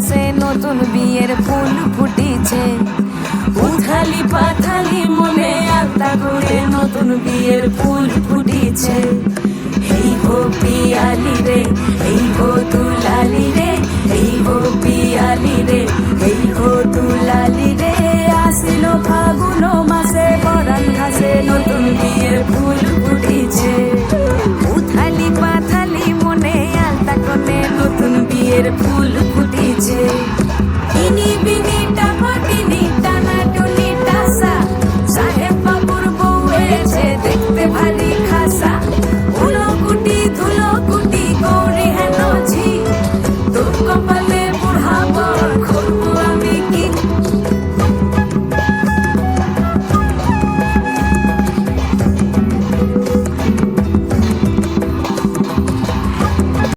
আকাশে নতুন বিয়ের ফুল ফুটিছে। উথালি পাথালি মনে আত্মা করে নতুন বিয়ের ফুল ফুটিছে। এই গো পিয়ালি রে, এই গো তুলালি রে, এই গো পিয়ালি রে, এই গো তুলালি রে। আসিল ফাগুন মাসে পরান ঘাসে নতুন বিয়ের ফুল ফুটিছে। উথালি পাথালি মনে আলতা করে নতুন বিয়ের ফুল